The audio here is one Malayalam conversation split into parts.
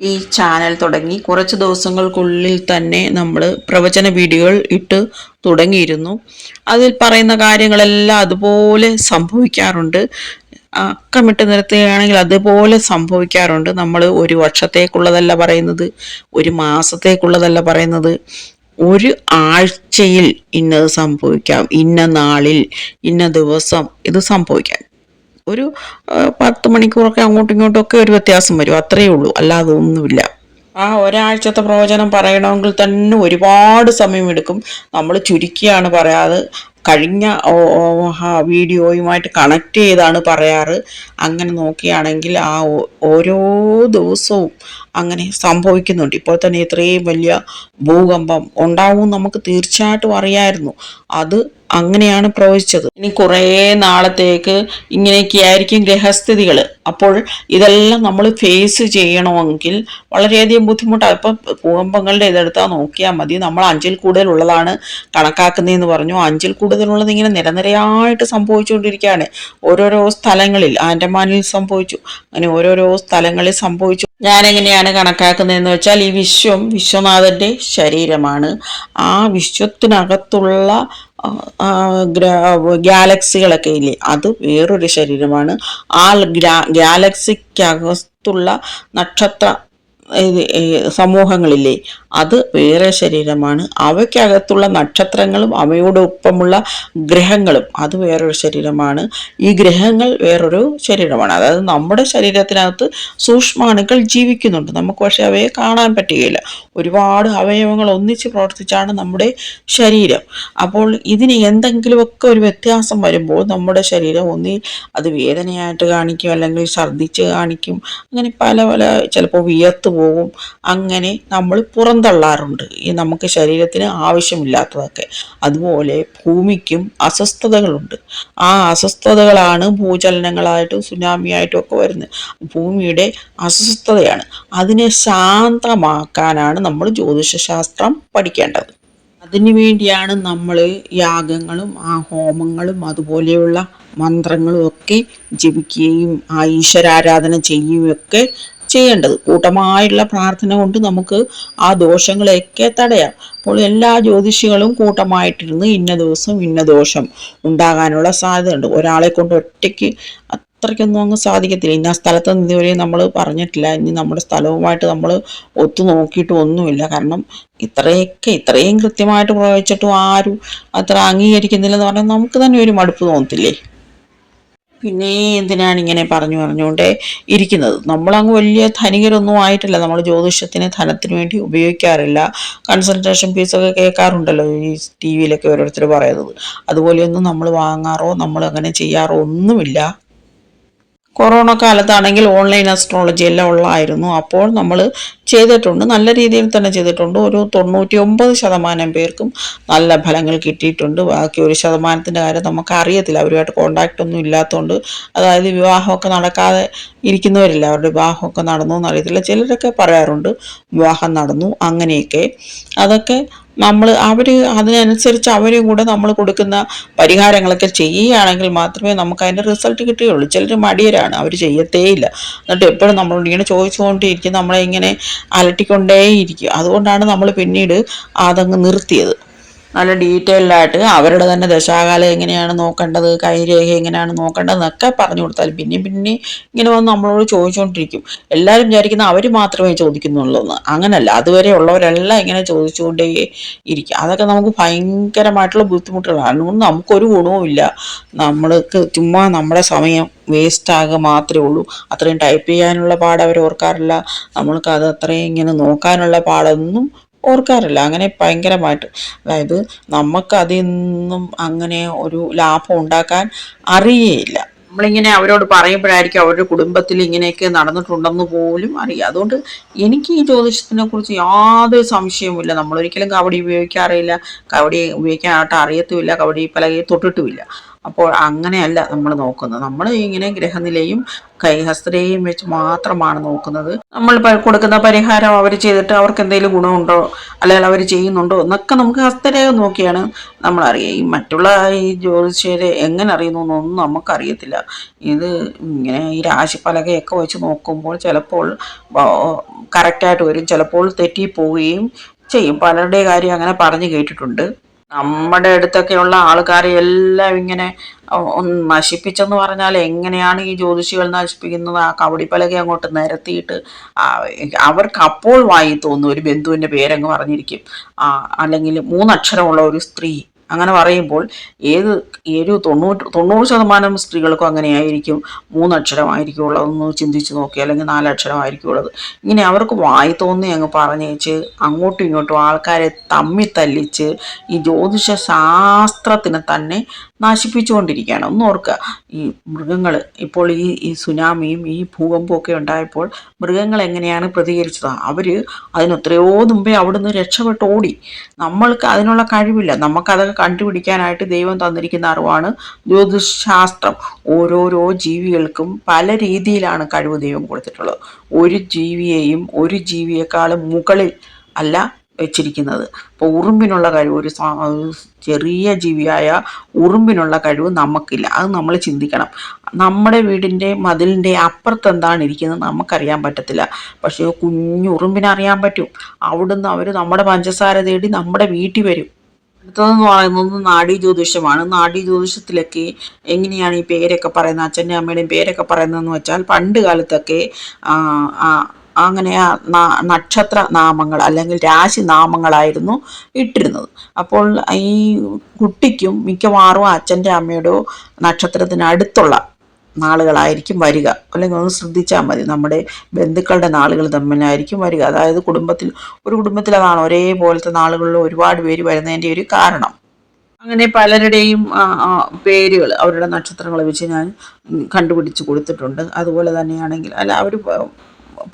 ഈ ചാനൽ തുടങ്ങി. കുറച്ച് ദിവസങ്ങൾക്കുള്ളിൽ തന്നെ നമ്മൾ പ്രവചന വീഡിയോകൾ ഇട്ട് തുടങ്ങിയിരുന്നു. അതിൽ പറയുന്ന കാര്യങ്ങളെല്ലാം അതുപോലെ സംഭവിക്കാറുണ്ട്. അക്കമിട്ട് നിർത്തുകയാണെങ്കിൽ അതുപോലെ സംഭവിക്കാറുണ്ട്. നമ്മൾ ഒരു വർഷത്തേക്കുള്ളതല്ല പറയുന്നത് ഒരു മാസത്തേക്കുള്ളതല്ല പറയുന്നത്. ഒരു ആഴ്ചയിൽ ഇന്നത് സംഭവിക്കാം. ഇന്ന നാളിൽ ഇന്ന ദിവസം ഇത് സംഭവിക്കാം. ഒരു പത്ത് മണിക്കൂറൊക്കെ അങ്ങോട്ടും ഇങ്ങോട്ടും ഒക്കെ ഒരു വ്യത്യാസം വരും. അത്രയേ ഉള്ളൂ. അല്ലാതെ ഒന്നുമില്ല. ആ ഒരാഴ്ചത്തെ പ്രവചനം പറയണമെങ്കിൽ തന്നെ ഒരുപാട് സമയമെടുക്കും. നമ്മൾ ചുരുക്കിയാണ് പറയാറ്. കഴിഞ്ഞ വീഡിയോയുമായിട്ട് കണക്ട് ചെയ്താണ് പറയാറ്. അങ്ങനെ നോക്കുകയാണെങ്കിൽ ആ ഓരോ ദിവസവും അങ്ങനെ സംഭവിക്കുന്നുണ്ട്. ഇപ്പോൾ തന്നെ ഇത്രയും വലിയ ഭൂകമ്പം ഉണ്ടാവും നമുക്ക് തീർച്ചയായിട്ടും അറിയായിരുന്നു. അത് അങ്ങനെയാണ് പ്രവചിച്ചത് ഇനി കുറേ നാളത്തേക്ക് ഇങ്ങനെയൊക്കെ ആയിരിക്കും ഗ്രഹസ്ഥിതികൾ അപ്പോൾ ഇതെല്ലാം നമ്മൾ ഫേസ് ചെയ്യണമെങ്കിൽ വളരെയധികം ബുദ്ധിമുട്ടാണ്. ഇപ്പം ഭൂകമ്പങ്ങളുടെ ഇതെടുത്താൽ നോക്കിയാൽ മതി. നമ്മൾ അഞ്ചിൽ കൂടുതലുള്ളതാണ് കണക്കാക്കുന്നതെന്ന് പറഞ്ഞു. അഞ്ചിൽ കൂടുതലുള്ളത് ഇങ്ങനെ നിരനിരയായിട്ട് സംഭവിച്ചുകൊണ്ടിരിക്കുകയാണ്. ഓരോരോ സ്ഥലങ്ങളിൽ ആൻഡമാനിൽ സംഭവിച്ചു. അങ്ങനെ ഓരോരോ സ്ഥലങ്ങളിൽ സംഭവിച്ചു. ഞാൻ എങ്ങനെയാണ് കണക്കാക്കുന്നതെന്ന് വെച്ചാൽ ഈ വിശ്വം വിശ്വനാഥന്റെ ശരീരമാണ്. ആ വിശ്വത്തിനകത്തുള്ള ഗാലക്സികളൊക്കെ ഇല്ലേ അത് വേറൊരു ശരീരമാണ്. ആ ഗ്രാ ഗാലക്സിക്കകത്തുള്ള നക്ഷത്ര സമൂഹങ്ങളില്ലേ? അത് വേറെ ശരീരമാണ്. അവയ്ക്കകത്തുള്ള നക്ഷത്രങ്ങളും അവയോടൊപ്പമുള്ള ഗ്രഹങ്ങളും അത് വേറൊരു ശരീരമാണ്. ഈ ഗ്രഹങ്ങൾ വേറൊരു ശരീരമാണ്. അതായത് നമ്മുടെ ശരീരത്തിനകത്ത് സൂക്ഷ്മാണുക്കൾ ജീവിക്കുന്നുണ്ട്. നമുക്ക് പക്ഷേ അവയെ കാണാൻ പറ്റുകയില്ല. ഒരുപാട് അവയവങ്ങൾ ഒന്നിച്ച് പ്രവർത്തിച്ചാണ് നമ്മുടെ ശരീരം. അപ്പോൾ ഇതിന് എന്തെങ്കിലുമൊക്കെ ഒരു വ്യത്യാസം വരുമ്പോൾ നമ്മുടെ ശരീരം ഒന്നി അത് വേദനയായിട്ട് കാണിക്കും അല്ലെങ്കിൽ ഛർദ്ദിച്ച് കാണിക്കും. അങ്ങനെ പല പല ചിലപ്പോൾ വിയർത്ത് പോകും. അങ്ങനെ നമ്മൾ പുറന്തള്ളാറുണ്ട്. ഈ നമുക്ക് ശരീരത്തിന് ആവശ്യമില്ലാത്തതൊക്കെ. അതുപോലെ ഭൂമിക്കും അസ്വസ്ഥതകളുണ്ട്. ആ അസ്വസ്ഥതകളാണ് ഭൂചലനങ്ങളായിട്ടും സുനാമിയായിട്ടും ഒക്കെ വരുന്നത്. ഭൂമിയുടെ അസ്വസ്ഥതയാണ്. അതിനെ ശാന്തമാക്കാനാണ് നമ്മൾ ജ്യോതിഷശാസ്ത്രം പഠിക്കേണ്ടത്. അതിനുവേണ്ടിയാണ് നമ്മൾ യാഗങ്ങളും ആ ഹോമങ്ങളും അതുപോലെയുള്ള മന്ത്രങ്ങളും ഒക്കെ ജപിക്കുകയും ആ ഈശ്വരാരാധന ചെയ്യുകയും ഒക്കെ ചെയ്യേണ്ടത്. കൂട്ടമായുള്ള പ്രാർത്ഥന കൊണ്ട് നമുക്ക് ആ ദോഷങ്ങളെയൊക്കെ തടയാം. അപ്പോൾ എല്ലാ ജ്യോതിഷികളും കൂട്ടമായിട്ടിരുന്ന് ഇന്ന ദിവസം ഇന്ന ദോഷം ഉണ്ടാകാനുള്ള സാധ്യതയുണ്ട്. ഒരാളെ കൊണ്ട് ഒറ്റയ്ക്ക് അത്രയ്ക്കൊന്നും അങ്ങ് സാധിക്കത്തില്ല. ഇന്ന സ്ഥലത്ത് ഇതുവരെ നമ്മൾ പറഞ്ഞിട്ടില്ല. ഇനി നമ്മുടെ സ്ഥലവുമായിട്ട് നമ്മൾ ഒത്തു നോക്കിയിട്ട് ഒന്നുമില്ല. കാരണം ഇത്രയൊക്കെ ഇത്രയും കൃത്യമായിട്ട് പ്രവചിച്ചിട്ടും ആരും അത്ര അംഗീകരിക്കുന്നില്ലെന്ന് പറഞ്ഞാൽ നമുക്ക് തന്നെ ഒരു മടുപ്പ് തോന്നത്തില്ലേ? പിന്നെ എന്തിനാണ് ഇങ്ങനെ പറഞ്ഞു പറഞ്ഞുകൊണ്ട് ഇരിക്കുന്നത്? നമ്മളങ്ങ് വലിയ ധനികരൊന്നും ആയിട്ടില്ല. നമ്മൾ ജ്യോതിഷത്തിന് ധനത്തിന് വേണ്ടി ഉപയോഗിക്കാറില്ല. കൺസൾട്ടേഷൻ ഫീസൊക്കെ കേൾക്കാറുണ്ടല്ലോ ഈ ടി വിയിലൊക്കെ ഓരോരുത്തർ പറയുന്നത്. അതുപോലെയൊന്നും നമ്മൾ വാങ്ങാറോ നമ്മൾ അങ്ങനെ ചെയ്യാറോ ഒന്നുമില്ല. കൊറോണ കാലത്താണെങ്കിൽ ഓൺലൈൻ അസ്ട്രോളജി എല്ലാം ഉള്ളായിരുന്നു അപ്പോൾ നമ്മൾ ചെയ്തിട്ടുണ്ട്. നല്ല രീതിയിൽ തന്നെ ചെയ്തിട്ടുണ്ട്. ഒരു തൊണ്ണൂറ്റി ഒമ്പത് ശതമാനം പേർക്കും നല്ല ഫലങ്ങൾ കിട്ടിയിട്ടുണ്ട്. ബാക്കി ഒരു ശതമാനത്തിന്റെ കാര്യം നമുക്ക് അറിയത്തില്ല അവരുമായിട്ട് കോണ്ടാക്റ്റ് ഒന്നും ഇല്ലാത്തതുകൊണ്ട് അതായത് വിവാഹമൊക്കെ നടക്കാതെ ഇരിക്കുന്നവരില്ല. അവരുടെ വിവാഹമൊക്കെ നടന്നു എന്നറിയത്തില്ല. ചിലരൊക്കെ പറയാറുണ്ട് വിവാഹം നടന്നു അങ്ങനെയൊക്കെ. അതൊക്കെ നമ്മൾ അവർ അതിനനുസരിച്ച് അവരും കൂടെ നമ്മൾ കൊടുക്കുന്ന പരിഹാരങ്ങളൊക്കെ ചെയ്യുകയാണെങ്കിൽ മാത്രമേ നമുക്ക് അതിന്റെ റിസൾട്ട് കിട്ടുകയുള്ളൂ. ചിലർ മടിയരാണ് അവർ ചെയ്യത്തേയില്ല. എന്നിട്ട് എപ്പോഴും നമ്മളോട് ഇങ്ങനെ ചോദിച്ചുകൊണ്ടിരിക്കും നമ്മളെ ഇങ്ങനെ അലട്ടിക്കൊണ്ടേയിരിക്കും. അതുകൊണ്ടാണ് നമ്മൾ പിന്നീട് അതങ്ങ് നിർത്തിയത്. നല്ല ഡീറ്റെയിൽഡായിട്ട് അവരുടെ തന്നെ ദശാകാലം എങ്ങനെയാണ് നോക്കേണ്ടത് കൈരേഖ എങ്ങനെയാണ് നോക്കേണ്ടത് എന്നൊക്കെ പറഞ്ഞു കൊടുത്താൽ പിന്നെയും പിന്നെ ഇങ്ങനെ വന്ന് നമ്മളോട് ചോദിച്ചുകൊണ്ടിരിക്കും എല്ലാവരും വിചാരിക്കുന്ന അവർ മാത്രമേ ചോദിക്കുന്നുള്ളൂ എന്ന്. അങ്ങനല്ല. അതുവരെ ഉള്ളവരെല്ലാം ഇങ്ങനെ ചോദിച്ചുകൊണ്ടേ ഇരിക്കും. അതൊക്കെ നമുക്ക് ഭയങ്കരമായിട്ടുള്ള ബുദ്ധിമുട്ടുകളാണ്. അതുകൊണ്ട് നമുക്കൊരു ഗുണവുമില്ല നമ്മൾക്ക് ചുമ്മാ നമ്മുടെ സമയം വേസ്റ്റ് ആകുക മാത്രമേ ഉള്ളൂ. അത്രയും ടൈപ്പ് ചെയ്യാനുള്ള പാട് അവർ ഓർക്കാറില്ല. നമ്മൾക്ക് അത് അത്രയും ഇങ്ങനെ നോക്കാനുള്ള പാടൊന്നും ഓർക്കാറില്ല. അങ്ങനെ ഭയങ്കരമായിട്ട്. അതായത് നമുക്ക് അതിന്നും അങ്ങനെ ഒരു ലാഭം ഉണ്ടാക്കാൻ അറിയേയില്ല. നമ്മളിങ്ങനെ അവരോട് പറയുമ്പോഴായിരിക്കും അവരുടെ കുടുംബത്തിൽ ഇങ്ങനെയൊക്കെ നടന്നിട്ടുണ്ടെന്ന് പോലും അറിയാം. അതുകൊണ്ട് എനിക്ക് ഈ ജ്യോതിഷത്തിനെ കുറിച്ച് യാതൊരു സംശയവുമില്ല നമ്മളൊരിക്കലും കബഡി ഉപയോഗിക്കാറില്ല. കബഡി ഉപയോഗിക്കാനായിട്ട് അറിയത്തുമില്ല. കബഡി പലകയെ തൊട്ടിട്ടുമില്ല. അപ്പോൾ അങ്ങനെയല്ല നമ്മൾ നോക്കുന്നത്. നമ്മൾ ഇങ്ങനെ ഗ്രഹനിലയും കൈഹസ്ത്രയും വെച്ച് മാത്രമാണ് നോക്കുന്നത്. നമ്മൾ കൊടുക്കുന്ന പരിഹാരം അവർ ചെയ്തിട്ട് അവർക്ക് എന്തെങ്കിലും ഗുണമുണ്ടോ അല്ലെങ്കിൽ അവർ ചെയ്യുന്നുണ്ടോ എന്നൊക്കെ നമുക്ക് ഹസ്തരേഖ നോക്കിയാണ് നമ്മൾ അറിയുക. ഈ മറ്റുള്ള ഈ ജ്യോതിഷരെ എങ്ങനെ അറിയുന്നു എന്നൊന്നും നമുക്കറിയത്തില്ല. ഇത് ഇങ്ങനെ ഈ രാശിപ്പലകയൊക്കെ വെച്ച് നോക്കുമ്പോൾ ചിലപ്പോൾ കറക്റ്റായിട്ട് വരും. ചിലപ്പോൾ തെറ്റിപ്പോവുകയും ചെയ്യും. പലരുടെ കാര്യം അങ്ങനെ പറഞ്ഞു കേട്ടിട്ടുണ്ട്. നമ്മുടെ അടുത്തൊക്കെയുള്ള ആൾക്കാരെ എല്ലാം ഇങ്ങനെ നശിപ്പിച്ചെന്ന് പറഞ്ഞാൽ എങ്ങനെയാണ് ഈ ജ്യോതിഷികൾ നശിപ്പിക്കുന്നത്? ആ കവടിപ്പലക അങ്ങോട്ട് നിരത്തിയിട്ട് അവർക്ക് അപ്പോൾ വായി തോന്നും ഒരു ബന്ധുവിന്റെ പേരങ്ങ് പറഞ്ഞിരിക്കും. അല്ലെങ്കിൽ മൂന്നക്ഷരമുള്ള ഒരു സ്ത്രീ അങ്ങനെ പറയുമ്പോൾ ഏത് ഒരു തൊണ്ണൂറ് തൊണ്ണൂറ് ശതമാനം സ്ത്രീകൾക്കും അങ്ങനെയായിരിക്കും. മൂന്നക്ഷരമായിരിക്കും ഉള്ളതെന്ന് ചിന്തിച്ച് നോക്കി അല്ലെങ്കിൽ നാലക്ഷരമായിരിക്കും ഉള്ളത് ഇങ്ങനെ അവർക്ക് വായി തോന്നി അങ്ങ് പറഞ്ഞേച്ച് അങ്ങോട്ടും ഇങ്ങോട്ടും ആൾക്കാരെ തമ്മി തല്ലിച്ച് ഈ ജ്യോതിഷ ശാസ്ത്രത്തിന് തന്നെ നശിപ്പിച്ചുകൊണ്ടിരിക്കുകയാണ്. ഒന്ന് ഓർക്കുക ഈ മൃഗങ്ങൾ ഇപ്പോൾ ഈ ഈ സുനാമിയും ഈ ഭൂകമ്പവും ഒക്കെ ഉണ്ടായപ്പോൾ മൃഗങ്ങൾ എങ്ങനെയാണ് പ്രതികരിച്ചത്? അവർ അതിനെത്രയോ മുമ്പേ അവിടുന്ന് രക്ഷപ്പെട്ട് ഓടി. നമ്മൾക്ക് അതിനുള്ള കഴിവില്ല. നമുക്കതൊക്കെ കണ്ടുപിടിക്കാനായിട്ട് ദൈവം തന്നിരിക്കുന്ന അറിവാണ് ജ്യോതിശാസ്ത്രം. ഓരോരോ ജീവികൾക്കും പല രീതിയിലാണ് കഴിവ് ദൈവം കൊടുത്തിട്ടുള്ളത്. ഒരു ജീവിയെയും ഒരു ജീവിയെക്കാളും മുകളിൽ അല്ല വെച്ചിരിക്കുന്നത്. അപ്പോൾ ഉറുമ്പിനുള്ള കഴിവ് ഒരു ചെറിയ ജീവിയായ ഉറുമ്പിനുള്ള കഴിവ് നമുക്കില്ല. അത് നമ്മൾ ചിന്തിക്കണം. നമ്മുടെ വീടിന്റെ മതിലിന്റെ അപ്പുറത്ത് എന്താണ് ഇരിക്കുന്നത് നമുക്കറിയാൻ പറ്റത്തില്ല. പക്ഷേ കുഞ്ഞു അറിയാൻ പറ്റും. അവിടുന്ന് അവർ നമ്മുടെ പഞ്ചസാര തേടി നമ്മുടെ വീട്ടിൽ വരും. അടുത്തതെന്ന് പറയുന്നത് നാഡീ ജ്യോതിഷമാണ്. നാഡീ ജ്യോതിഷത്തിലൊക്കെ എങ്ങനെയാണ് ഈ പേരൊക്കെ പറയുന്നത്? അച്ഛന്റെ അമ്മയുടെയും പേരൊക്കെ പറയുന്നതെന്ന് വെച്ചാൽ പണ്ട് കാലത്തൊക്കെ അങ്ങനെ ആ നക്ഷത്ര നാമങ്ങൾ അല്ലെങ്കിൽ രാശി നാമങ്ങളായിരുന്നു ഇട്ടിരുന്നത്. അപ്പോൾ ഈ കുട്ടിക്കും മിക്കവാറും അച്ഛന്റെ അമ്മയുടെയോ നക്ഷത്രത്തിനടുത്തുള്ള നാളുകളായിരിക്കും വരിക. അല്ലെങ്കിൽ ഒന്ന് ശ്രദ്ധിച്ചാൽ മതി. നമ്മുടെ ബന്ധുക്കളുടെ നാളുകൾ തമ്മിലായിരിക്കും വരിക. അതായത് കുടുംബത്തിൽ ഒരു കുടുംബത്തിൽ അതാണ് ഒരേപോലത്തെ നാളുകളിൽ ഒരുപാട് പേര് വരുന്നതിന്റെ ഒരു കാരണം. അങ്ങനെ പലരുടെയും പേരുകൾ അവരുടെ നക്ഷത്രങ്ങളെ വെച്ച് ഞാൻ കണ്ടുപിടിച്ച് കൊടുത്തിട്ടുണ്ട്. അതുപോലെ തന്നെയാണെങ്കിൽ അല്ല അവർ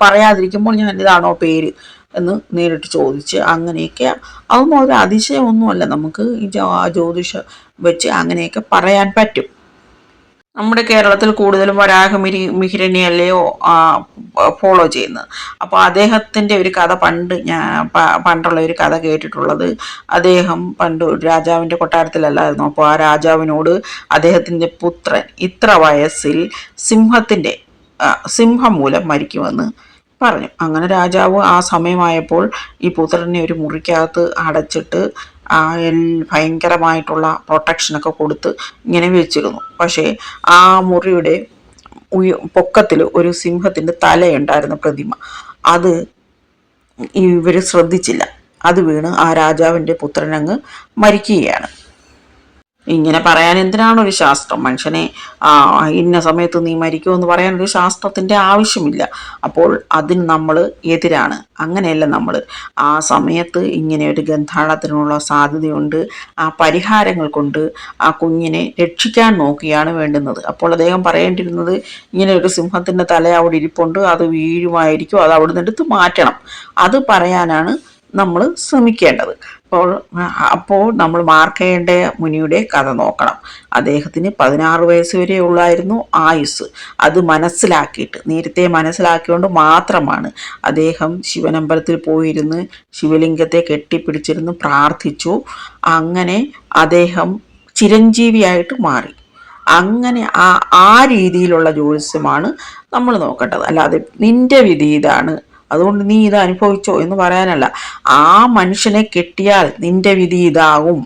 പറയാതിരിക്കുമ്പോൾ ഞാൻ ഇതാണോ പേര് എന്ന് നേരിട്ട് ചോദിച്ച് അങ്ങനെയൊക്കെ അതൊന്നും ഒരു അതിശയമൊന്നുമല്ല. നമുക്ക് ഈ ജ്യോ- ജ്യോതിഷം വെച്ച് അങ്ങനെയൊക്കെ പറയാൻ പറ്റും. നമ്മുടെ കേരളത്തിൽ കൂടുതലും വരാഹമിരി മിഹിരനെയല്ലയോ ഫോളോ ചെയ്യുന്നത്. അപ്പോൾ അദ്ദേഹത്തിന്റെ ഒരു കഥ പണ്ട് ഞാൻ പണ്ടുള്ള ഒരു കഥ കേട്ടിട്ടുള്ളത് അദ്ദേഹം പണ്ട് രാജാവിന്റെ കൊട്ടാരത്തിലല്ലായിരുന്നു? അപ്പോൾ ആ രാജാവിനോട് അദ്ദേഹത്തിന്റെ പുത്രൻ ഇത്ര വയസ്സിൽ സിംഹത്തിന്റെ സിംഹം മൂലം മരിക്കുമെന്ന് പറഞ്ഞു. അങ്ങനെ രാജാവ് ആ സമയമായപ്പോൾ ഈ പുത്രനെ ഒരു മുറിക്കകത്ത് അടച്ചിട്ട് ഭയങ്കരമായിട്ടുള്ള പ്രൊട്ടക്ഷനൊക്കെ കൊടുത്ത് ഇങ്ങനെ വെച്ചിരുന്നു. പക്ഷേ ആ മുറിയുടെ ഉയ പൊക്കത്തിൽ ഒരു സിംഹത്തിന്റെ തലയുണ്ടായിരുന്ന പ്രതിമ. അത് ഇവർ ശ്രദ്ധിച്ചില്ല. അത് വീണ് ആ രാജാവിന്റെ പുത്രനങ്ങ് മരിക്കുകയാണ്. ഇങ്ങനെ പറയാൻ എന്തിനാണ് ഒരു ശാസ്ത്രം? മനുഷ്യനെ ഇന്ന സമയത്ത് നീ മരിക്കുമെന്ന് പറയാൻ ഒരു ശാസ്ത്രത്തിന്റെ ആവശ്യമില്ല. അപ്പോൾ അതിന് നമ്മൾ എതിരാണ്. അങ്ങനെയല്ല നമ്മൾ ആ സമയത്ത് ഇങ്ങനെ ഒരു ഗന്ധാളത്തിനുള്ള സാധ്യതയുണ്ട്. ആ പരിഹാരങ്ങൾ കൊണ്ട് ആ കുഞ്ഞിനെ രക്ഷിക്കാൻ നോക്കിയാണ് വേണ്ടുന്നത്. അപ്പോൾ അദ്ദേഹം പറയേണ്ടിരുന്നത് ഇങ്ങനെ ഒരു സിംഹത്തിന്റെ തല അവിടെ ഇരിപ്പുണ്ട് അത് വീഴുമായിരിക്കും അത് അവിടെ നിന്ന് എടുത്ത് മാറ്റണം. അത് പറയാനാണ് നമ്മൾ ശ്രമിക്കേണ്ടത്. അപ്പോൾ അപ്പോൾ നമ്മൾ മാർക്കേണ്ട മുനിയുടെ കഥ നോക്കണം. അദ്ദേഹത്തിന് പതിനാറ് വയസ്സ് വരെ ഉള്ളായിരുന്നു ആയുസ് അത് മനസ്സിലാക്കിയിട്ട് നേരത്തെ മനസ്സിലാക്കിയോണ്ട് മാത്രമാണ് അദ്ദേഹം ശിവനമ്പലത്തിൽ പോയിരുന്ന് ശിവലിംഗത്തെ കെട്ടിപ്പിടിച്ചിരുന്ന് പ്രാർത്ഥിച്ചു. അങ്ങനെ അദ്ദേഹം ചിരഞ്ജീവിയായിട്ട് മാറി. അങ്ങനെ ആ ആ രീതിയിലുള്ള ജ്യോത്സ്യമാണ് നമ്മൾ നോക്കേണ്ടത്. അല്ലാതെ നിന്റെ വിധി ഇതാണ് അതുകൊണ്ട് നീ ഇത് അനുഭവിച്ചോ എന്ന് പറയാനല്ല. ആ മനുഷ്യനെ കെട്ടിയാൽ നിന്റെ വിധി ഇതാകും.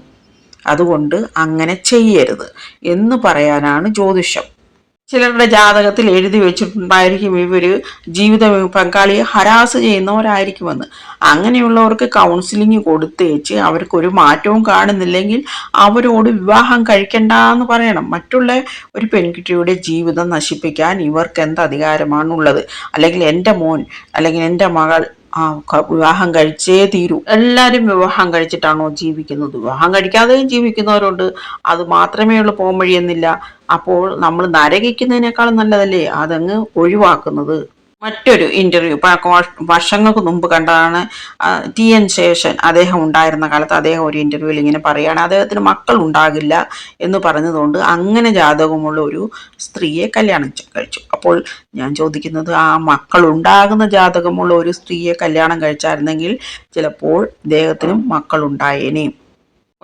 അതുകൊണ്ട് അങ്ങനെ ചെയ്യരുത് എന്ന് പറയാനാണ് ജ്യോതിഷം. ചിലരുടെ ജാതകത്തിൽ എഴുതി വെച്ചിട്ടുണ്ടായിരിക്കും ഇവർ ജീവിത പങ്കാളിയെ ഹരാസ് ചെയ്യുന്നവരായിരിക്കുമെന്ന്. അങ്ങനെയുള്ളവർക്ക് കൗൺസിലിംഗ് കൊടുത്തേച്ച് അവർക്കൊരു മാറ്റവും കാണുന്നില്ലെങ്കിൽ അവരോട് വിവാഹം കഴിക്കണ്ട എന്ന് പറയണം. മറ്റുള്ള ഒരു പെൺകുട്ടിയുടെ ജീവിതം നശിപ്പിക്കാൻ ഇവർക്ക് എന്ത് അധികാരമാണുള്ളത്? അല്ലെങ്കിൽ എന്റെ മോൻ അല്ലെങ്കിൽ എന്റെ മകൾ ആ വിവാഹം കഴിച്ചേ തീരൂ. എല്ലാവരും വിവാഹം കഴിച്ചിട്ടാണോ ജീവിക്കുന്നത്? വിവാഹം കഴിക്കാതെയും ജീവിക്കുന്നവരുണ്ട്. അത് മാത്രമേ ഉള്ളൂ പോംവഴിയെന്നില്ല. അപ്പോൾ നമ്മൾ നരകിക്കുന്നതിനേക്കാളും നല്ലതല്ലേ? അതങ്ങ് ഒഴിവാക്കുന്നത്. മറ്റൊരു ഇന്റർവ്യൂ വർഷങ്ങൾക്ക് മുമ്പ് കണ്ടതാണ് ടി എൻ ശേഷൻ അദ്ദേഹം ഉണ്ടായിരുന്ന കാലത്ത് അദ്ദേഹം ഒരു ഇന്റർവ്യൂവിൽ ഇങ്ങനെ പറയുകയാണ് അദ്ദേഹത്തിന് മക്കൾ ഉണ്ടാകില്ല എന്ന് പറഞ്ഞതുകൊണ്ട് അങ്ങനെ ജാതകമുള്ള ഒരു സ്ത്രീയെ കല്യാണം കഴിച്ചു. അപ്പോൾ ഞാൻ ചോദിക്കുന്നത് ആ മക്കൾ ഉണ്ടാകുന്ന ജാതകമുള്ള ഒരു സ്ത്രീയെ കല്യാണം കഴിച്ചായിരുന്നെങ്കിൽ ചിലപ്പോൾ അദ്ദേഹത്തിനും മക്കൾ ഉണ്ടായേനേയും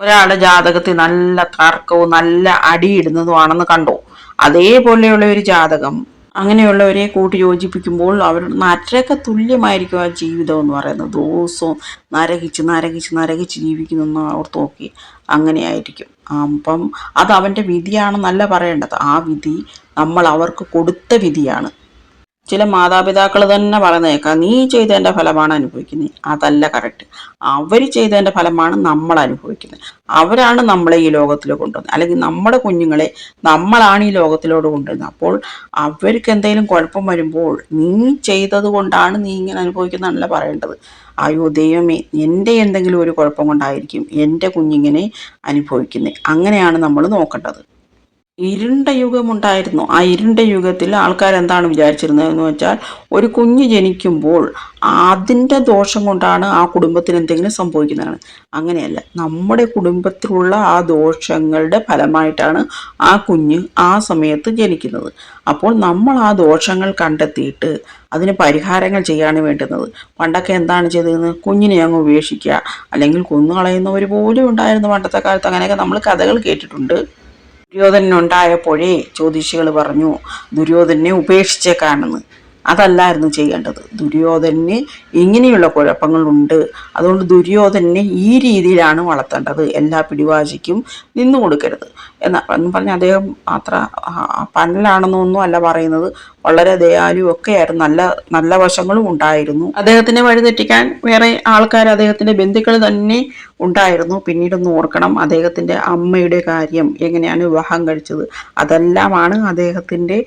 ഒരാളുടെ ജാതകത്തിൽ നല്ല തർക്കവും നല്ല അടിയിടുന്നതുമാണെന്ന് കണ്ടോ. അതേപോലെയുള്ള ഒരു ജാതകം അങ്ങനെയുള്ളവരെ കൂട്ടി യോജിപ്പിക്കുമ്പോൾ അവരുടെ നരക തുല്യമായിരിക്കും ആ ജീവിതം എന്ന് പറയുന്നത്. ദിവസവും നരകിച്ച് നരകിച്ച് നരകിച്ച് ജീവിക്കുന്നു എന്ന് ഓർത്ത് നോക്കി അങ്ങനെയായിരിക്കും. അപ്പം അത് അവന്റെ വിധിയാണെന്നല്ല പറയേണ്ടത്. ആ വിധി നമ്മൾ അവർക്ക് കൊടുത്ത വിധിയാണ്. ചില മാതാപിതാക്കൾ തന്നെ പറയുന്നത് നീ ചെയ്തതിന്റെ ഫലമാണ് അനുഭവിക്കുന്നത്. അതല്ല കറക്റ്റ് അവർ ചെയ്തതിന്റെ ഫലമാണ് നമ്മൾ അനുഭവിക്കുന്നത്. അവരാണ് നമ്മളെ ഈ ലോകത്തിൽ കൊണ്ടുവന്നത്. അല്ലെങ്കിൽ നമ്മുടെ കുഞ്ഞുങ്ങളെ നമ്മളാണ് ഈ ലോകത്തിലോട് കൊണ്ടുവരുന്നത്. അപ്പോൾ അവർക്ക് എന്തെങ്കിലും കുഴപ്പം വരുമ്പോൾ നീ ചെയ്തത് കൊണ്ടാണ് നീ ഇങ്ങനെ അനുഭവിക്കുന്നതല്ല പറയേണ്ടത്. അയ്യോ ദൈവമേ എന്റെ എന്തെങ്കിലും ഒരു കുഴപ്പം കൊണ്ടായിരിക്കും എന്റെ കുഞ്ഞിങ്ങനെ അനുഭവിക്കുന്നത്. അങ്ങനെയാണ് നമ്മൾ നോക്കേണ്ടത്. ഇരുണ്ട യുഗമുണ്ടായിരുന്നു. ആ ഇരുണ്ട യുഗത്തിൽ ആൾക്കാർ എന്താണ് വിചാരിച്ചിരുന്നത് എന്ന് വെച്ചാൽ ഒരു കുഞ്ഞ് ജനിക്കുമ്പോൾ അതിന്റെ ദോഷം കൊണ്ടാണ് ആ കുടുംബത്തിന് എന്തെങ്കിലും സംഭവിക്കുന്നതാണ്. അങ്ങനെയല്ല. നമ്മുടെ കുടുംബത്തിലുള്ള ആ ദോഷങ്ങളുടെ ഫലമായിട്ടാണ് ആ കുഞ്ഞ് ആ സമയത്ത് ജനിക്കുന്നത്. അപ്പോൾ നമ്മൾ ആ ദോഷങ്ങൾ കണ്ടെത്തിയിട്ട് അതിന് പരിഹാരങ്ങൾ ചെയ്യാണ് വേണ്ടുന്നത്. പണ്ടൊക്കെ എന്താണ് ചെയ്തതെന്ന്? കുഞ്ഞിനെ അങ്ങ് ഉപേക്ഷിക്കുക. അല്ലെങ്കിൽ കൊന്നുകളയുന്നവർ പോലും ഉണ്ടായിരുന്നു പണ്ടത്തെ കാലത്ത്. അങ്ങനെയൊക്കെ നമ്മൾ കഥകൾ കേട്ടിട്ടുണ്ട്. ദുര്യോധനുണ്ടായപ്പോഴേ ജ്യോതിഷികൾ പറഞ്ഞു ദുര്യോധനെ ഉപേക്ഷിച്ചേക്കാണെന്ന്. അതല്ലായിരുന്നു ചെയ്യേണ്ടത്. ദുര്യോധന് ഇങ്ങനെയുള്ള കുഴപ്പങ്ങളുണ്ട്. അതുകൊണ്ട് ദുര്യോധനെ ഈ രീതിയിലാണ് വളർത്തേണ്ടത്. എല്ലാ പിടിവാശിക്കും നിന്നു കൊടുക്കരുത്. എന്നാ പറഞ്ഞ് അദ്ദേഹം അത്ര പന്നലാണെന്നൊന്നും അല്ല പറയുന്നത്. വളരെ ദയാലു ഒക്കെയായിരുന്നു നല്ല നല്ല വശങ്ങളും ഉണ്ടായിരുന്നു. അദ്ദേഹത്തിനെ വഴിതെറ്റിക്കാൻ വേറെ ആൾക്കാർ അദ്ദേഹത്തിന്റെ ബന്ധുക്കൾ തന്നെ ഉണ്ടായിരുന്നു. പിന്നീടൊന്ന് ഓർക്കണം അദ്ദേഹത്തിന്റെ അമ്മയുടെ കാര്യം എങ്ങനെയാണ് വിവാഹം കഴിച്ചത്. അതെല്ലാമാണ് അദ്ദേഹത്തിന്റെ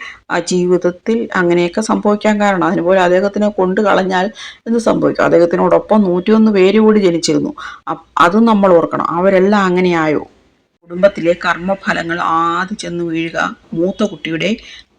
ജീവിതത്തിൽ അങ്ങനെയൊക്കെ സംഭവിക്കാൻ കാരണം. അതിനുപോലെ അദ്ദേഹത്തിനെ കൊണ്ടു കളഞ്ഞാൽ എന്ത് സംഭവിക്കും? അദ്ദേഹത്തിനോടൊപ്പം നൂറ്റിയൊന്ന് പേര് കൂടി ജനിച്ചിരുന്നു. അതും നമ്മൾ ഓർക്കണം. അവരെല്ലാം അങ്ങനെയായോ? കുടുംബത്തിലെ കർമ്മഫലങ്ങൾ ആദ്യം ചെന്ന് വീഴുക മൂത്ത കുട്ടിയുടെ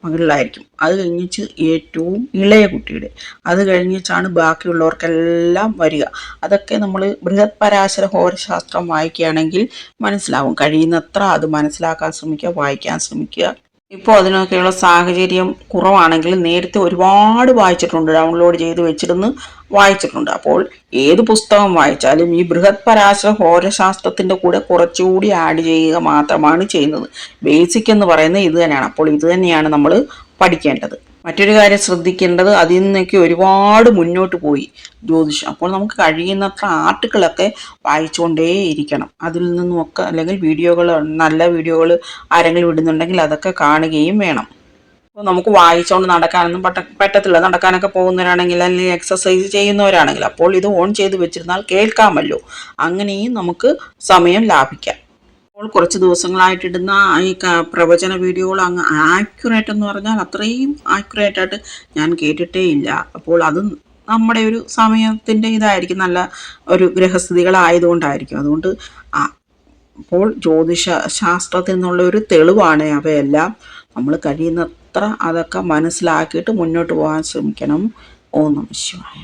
മകളിലായിരിക്കും. അത് കഴിഞ്ഞിച്ച് ഏറ്റവും ഇളയ കുട്ടിയുടെ. അത് കഴിഞ്ഞിച്ചാണ് ബാക്കിയുള്ളവർക്കെല്ലാം വരിക. അതൊക്കെ നമ്മൾ ബൃഹത് പരാശര ഹോരശാസ്ത്രം വായിക്കുകയാണെങ്കിൽ മനസ്സിലാവും. കഴിയുന്നത്ര അത് മനസ്സിലാക്കാൻ ശ്രമിക്കുക വായിക്കാൻ ശ്രമിക്കുക. ഇപ്പോൾ അതിനൊക്കെയുള്ള സാഹചര്യം കുറവാണെങ്കിൽ നേരത്തെ ഒരുപാട് വായിച്ചിട്ടുണ്ട് ഡൗൺലോഡ് ചെയ്ത് വെച്ചിരുന്ന് വായിച്ചിട്ടുണ്ട്. അപ്പോൾ ഏത് പുസ്തകം വായിച്ചാലും ഈ ബൃഹത് പരാശര ഹോരശാസ്ത്രത്തിന്റെ കൂടെ കുറച്ചുകൂടി ആഡ് ചെയ്യുക മാത്രമാണ് ചെയ്യുന്നത്. ബേസിക് എന്ന് പറയുന്നത് ഇത് തന്നെയാണ്. അപ്പോൾ ഇത് തന്നെയാണ് നമ്മൾ പഠിക്കേണ്ടത്. മറ്റൊരു കാര്യം ശ്രദ്ധിക്കേണ്ടത് അതിൽ നിന്നൊക്കെ ഒരുപാട് മുന്നോട്ട് പോയി ജ്യോതിഷം. അപ്പോൾ നമുക്ക് കഴിയുന്നത്ര ആർട്ടുകളൊക്കെ വായിച്ചുകൊണ്ടേ ഇരിക്കണം. അതിൽ നിന്നുമൊക്കെ അല്ലെങ്കിൽ വീഡിയോകൾ നല്ല വീഡിയോകൾ ആരെങ്കിലും ഇടുന്നുണ്ടെങ്കിൽ അതൊക്കെ കാണുകയും വേണം. അപ്പോൾ നമുക്ക് വായിച്ചുകൊണ്ട് നടക്കാനൊന്നും പറ്റ പറ്റത്തില്ല. നടക്കാനൊക്കെ പോകുന്നവരാണെങ്കിൽ അല്ലെങ്കിൽ എക്സസൈസ് ചെയ്യുന്നവരാണെങ്കിൽ അപ്പോൾ ഇത് ഓൺ ചെയ്ത് വെച്ചിരുന്നാൽ കേൾക്കാമല്ലോ. അങ്ങനെയും നമുക്ക് സമയം ലാഭിക്കാം. അപ്പോൾ കുറച്ച് ദിവസങ്ങളായിട്ടിടുന്ന ഈ പ്രവചന വീഡിയോകൾ അങ്ങ് ആക്യുറേറ്റ് എന്ന് പറഞ്ഞാൽ അത്രയും ആക്യുറേറ്റ് ആയിട്ട് ഞാൻ കേട്ടിട്ടേ ഇല്ല. അപ്പോൾ അത് നമ്മുടെ ഒരു സമയത്തിന്റെ ഇതായിരിക്കും. നല്ല ഒരു ഗ്രഹസ്ഥിതികളായതുകൊണ്ടായിരിക്കും അതുകൊണ്ട് അപ്പോൾ ജ്യോതിഷ ശാസ്ത്രത്തിൽ നിന്നുള്ള ഒരു തെളിവാണ് അവയെല്ലാം. നമ്മൾ കഴിയുന്നത്ര അതൊക്കെ മനസ്സിലാക്കിയിട്ട് മുന്നോട്ട് പോകാൻ ശ്രമിക്കണം. ഓ നമ ശിവായ.